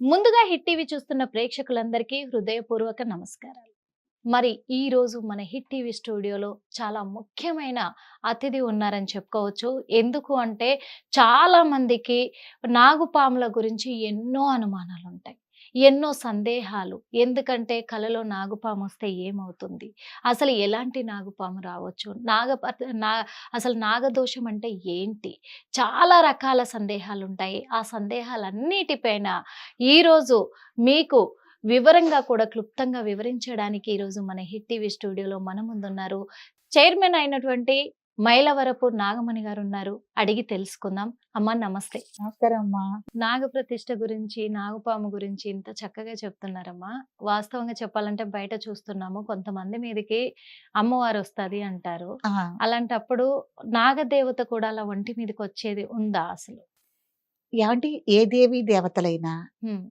ముందుగా hit TV చూస్తున్న ప్రేక్షకులందరికీ హృదయపూర్వక నమస్కారాలు. మరి ఈరోజు మన హిట్ టీవీ స్టూడియోలో చాలా ముఖ్యమైన అతిథి ఉన్నారని చెప్పుకోవచ్చు. ఎందుకు అంటే చాలామందికి నాగుపాముల గురించి ఎన్నో అనుమానాలు ఉంటాయి ఎన్నో సందేహాలు. ఎందుకంటే కలలో నాగుపాము వస్తే ఏమవుతుంది? అసలు ఎలాంటి నాగుపాము రావచ్చు? నాగ నా అసలు నాగదోషం అంటే ఏంటి? చాలా రకాల సందేహాలు ఉంటాయి ఆ సందేహాలన్నిటిపైన ఈరోజు మీకు వివరంగా కూడా క్లుప్తంగా వివరించడానికి ఈరోజు మన హిట్ టీవీ స్టూడియోలో మన ముందున్నారు. చైర్మన్ అయినటువంటి మైలవరపు నాగమణి గారు ఉన్నారు. అడిగి తెలుసుకుందాం. అమ్మ నమస్తే. నమస్కారం అమ్మా. నాగ ప్రతిష్ట గురించి నాగపాము గురించి ఇంత చక్కగా చెప్తున్నారమ్మా. వాస్తవంగా చెప్పాలంటే బయట చూస్తున్నాము. కొంతమంది మీదకి అమ్మవారు వస్తుంది అంటారు. అలాంటప్పుడు నాగదేవత కూడా అలా ఒంటి మీదకి వచ్చేది ఉందా అసలు? ఏమంటే ఏ దేవి దేవతలైనా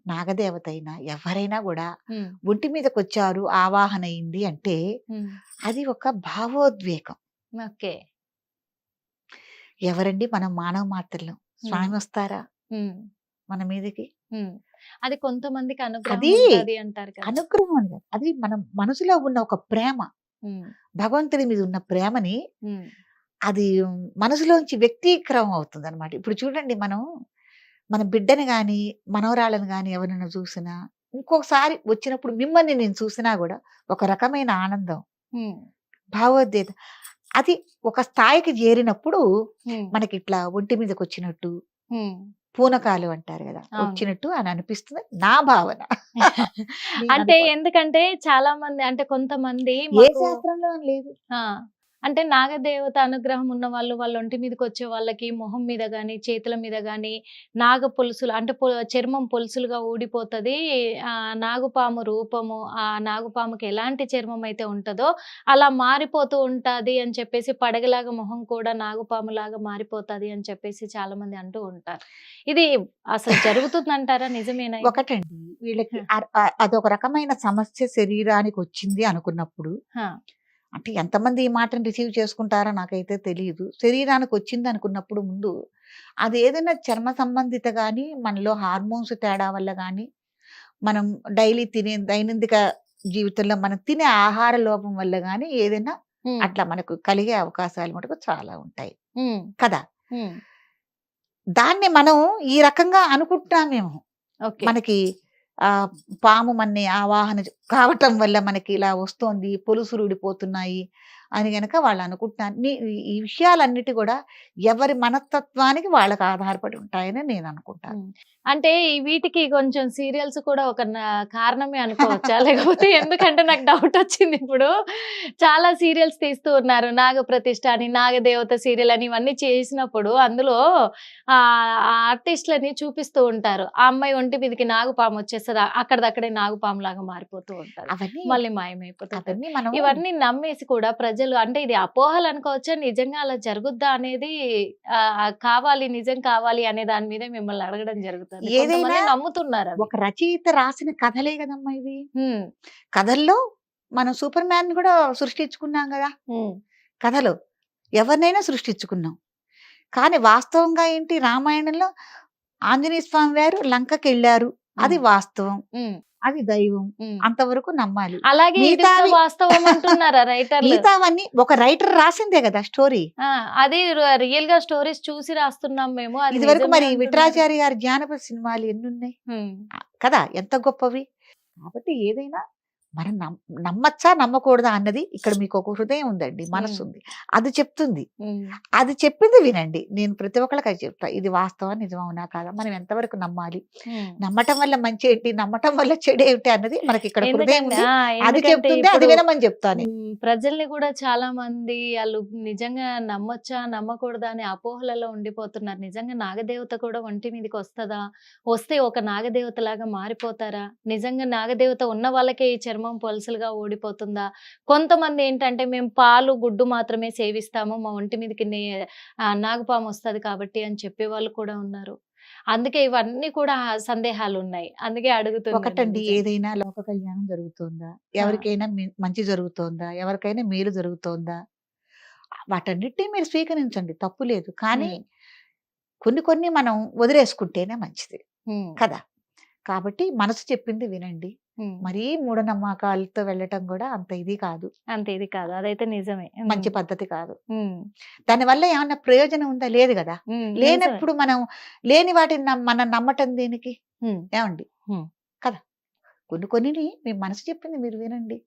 నాగదేవత అయినా ఎవరైనా కూడా ఒంటి మీదకి వచ్చారు ఆవాహన అయింది అంటే. అది ఒక భావోద్వేగం. ఓకే. ఎవరండి మనం మానవ మాత్రలు? స్వామి. వస్తారా మన మీదకి. అది కొంతమందికి అనుగ్రహం అనుగ్రహం. అది మనం మనసులో ఉన్న ఒక ప్రేమ. భగవంతుడి మీద ఉన్న ప్రేమని అది మనసులోంచి వ్యక్తీకరం అవుతుంది అనమాట ఇప్పుడు చూడండి మనం మన బిడ్డని కానీ మనవరాళ్ళని కానీ ఎవరైనా చూసినా ఇంకొకసారి వచ్చినప్పుడు మిమ్మల్ని నేను చూసినా కూడా ఒక రకమైన ఆనందం. భావోద్వేత అది ఒక స్థాయికి చేరినప్పుడు మనకి ఇట్లా ఒంటి మీదకి వచ్చినట్టు. పూనకాలు అంటారు కదా. వచ్చినట్టు అని అనిపిస్తుంది నా భావన. అంటే ఎందుకంటే చాలా మంది అంటే కొంతమంది ఏ శాస్త్రంలో లేదు. అంటే నాగదేవత అనుగ్రహం ఉన్న వాళ్ళు వాళ్ళ ఒంటి మీదకి వచ్చే వాళ్ళకి మొహం మీద గాని చేతుల మీద గాని నాగ పొలుసులు అంటే చర్మం పొలుసులుగా ఊడిపోతది. ఆ నాగుపాము రూపము ఆ నాగుపాముకి ఎలాంటి చర్మం అయితే ఉంటుందో అలా మారిపోతూ ఉంటది అని చెప్పేసి పడగలాగా మొహం కూడా నాగుపాము లాగా మారిపోతది అని చెప్పేసి చాలా మంది అంటూ ఉంటారు. ఇది అసలు జరుగుతుందంటారా? నిజమేనా? ఒకటండి. వీళ్ళకి అదొక రకమైన సమస్య శరీరానికి వచ్చింది అనుకున్నప్పుడు అంటే ఎంతమంది ఈ మాటను రిసీవ్ చేసుకుంటారో నాకైతే తెలియదు శరీరానికి వచ్చింది అనుకున్నప్పుడు ముందు అది ఏదైనా చర్మ సంబంధిత కానీ మనలో హార్మోన్స్ తేడా వల్ల కానీ మనం డైలీ తినే దైనందిక జీవితంలో మనం తినే ఆహార లోపం వల్ల కానీ ఏదైనా అట్లా మనకు కలిగే అవకాశాలు మటుకు చాలా ఉంటాయి. కదా? దాన్ని మనం ఈ రకంగా అనుకుంటున్నామేమో. మనకి ఆ పాము మన్ని ఆవాహన కావటం వల్ల మనకి ఇలా వస్తోంది పొలుసులు ఊడిపోతున్నాయి అని గనక వాళ్ళు అనుకుంటున్నారు. నీ- ఈ- విషయాలన్నిటి కూడా ఎవరి మనస్తత్వానికి వాళ్ళకి ఆధారపడి ఉంటాయని నేను అనుకుంటాను. అంటే వీటికి కొంచెం సీరియల్స్ కూడా ఒక కారణమే అనుకోవచ్చా? లేకపోతే ఎందుకంటే నాకు డౌట్ వచ్చింది ఇప్పుడు. చాలా సీరియల్స్ తీస్తూ ఉన్నారు. నాగ ప్రతిష్ఠ అని నాగదేవత సీరియల్ అని ఇవన్నీ చేసినప్పుడు అందులో ఆ ఆర్టిస్టులని చూపిస్తూ ఉంటారు. ఆ అమ్మాయి ఒంటి మీదకి నాగుపాము వచ్చేస్తుంది? అక్కడదక్కడే నాగుపాము లాగా మారిపోతూ ఉంటారు. మళ్ళీ మాయమైపోతుంది ఇవన్నీ నమ్మేసి కూడా ప్రజలు అంటే ఇది అపోహలు అనుకోవచ్చా? నిజంగా అలా జరుగుద్దా అనేది కావాలి నిజం కావాలి అనే దాని మీద మిమ్మల్ని అడగడం జరుగుతుంది. ఏదైనా నమ్ముతున్నారు. ఒక రచయిత రాసిన కథలే కదమ్మా ఇవి. హ్మ్, కథల్లో మనం సూపర్ మ్యాన్ కూడా సృష్టించుకున్నాం కదా. కథలు ఎవరినైనా సృష్టించుకున్నాం. కానీ వాస్తవంగా ఏంటి? రామాయణంలో ఆంజనేయ స్వామి వారు లంకకి వెళ్ళారు అది వాస్తవం. అది దైవం. అంతవరకు నమ్మాలి. అలాగే వాస్తవం అంటున్నారా మిగతావన్నీ ఒక రైటర్ రాసిందే కదా స్టోరీ అది రియల్గా స్టోరీస్ చూసి రాస్తున్నాం మేము అది ఇది వరకు మరి. విఠలాచారి గారి జానపద సినిమాలు ఎన్ని ఉన్నాయి కదా ఎంత గొప్పవి? కాబట్టి ఏదైనా మనం నమ్- నమ్మచ్చా నమ్మకూడదా అన్నది ఇక్కడ మీకు ఒక హృదయం ఉందండి మనసు ఉంది అది చెప్తుంది. అది చెప్పింది వినండి. నేను ప్రతి ఒక్కరికి అది చెప్తా. ఇది వాస్తవం నిజమవునా కాదా? మనం ఎంతవరకు నమ్మాలి. నమ్మటం వల్ల మంచి ఏంటి? నమ్మటం వల్ల చెడు ఏమిటి అన్నది మనకి ఇక్కడ హృదయం ఉంది. అది చెప్తుంది అది వినమని చెప్తాను. ప్రజల్ని కూడా చాలా మంది వాళ్ళు నిజంగా నమ్మొచ్చా నమ్మకూడదా అనే అపోహలలో ఉండిపోతున్నారు. నిజంగా నాగదేవత కూడా ఒంటి మీదకి వస్తుందా? వస్తే ఒక నాగదేవత లాగా మారిపోతారా? నిజంగా నాగదేవత ఉన్న వాళ్ళకే ఈ చర్మం పొలసలుగా ఓడిపోతుందా కొంతమంది ఏంటంటే మేము పాలు గుడ్డు మాత్రమే సేవిస్తాము. మా ఒంటి మీదకి నాగపాము వస్తది కాబట్టి అని చెప్పే వాళ్ళు కూడా ఉన్నారు. అందుకే ఇవన్నీ కూడా సందేహాలు ఉన్నాయి అందుకే అడుగుతున్నాను ఒకటండి. ఏదైనా లోక కళ్యాణం జరుగుతోందా? ఎవరికైనా మంచి జరుగుతోందా? ఎవరికైనా మేలు జరుగుతోందా? వాటన్నిటిని మీరు స్వీకరించండి. తప్పు లేదు. కానీ. కొన్ని కొన్ని మనం వదిలేసుకుంటేనే మంచిది. కదా? కాబట్టి మనసు చెప్పింది వినండి. మరీ మూఢనమ్మకాలతో వెళ్ళటం కూడా అంత ఇది కాదు. అంతే ఇది కాదు. అదైతే నిజమే. మంచి పద్ధతి కాదు. ఉమ్. దానివల్ల ఏమన్నా ప్రయోజనం ఉందా? లేదు కదా. లేనప్పుడు మనం లేని వాటిని మనం నమ్మటం దేనికి. ఏమండి. కదా. కొన్ని కొన్ని మీ మనసు చెప్పింది మీరు వినండి.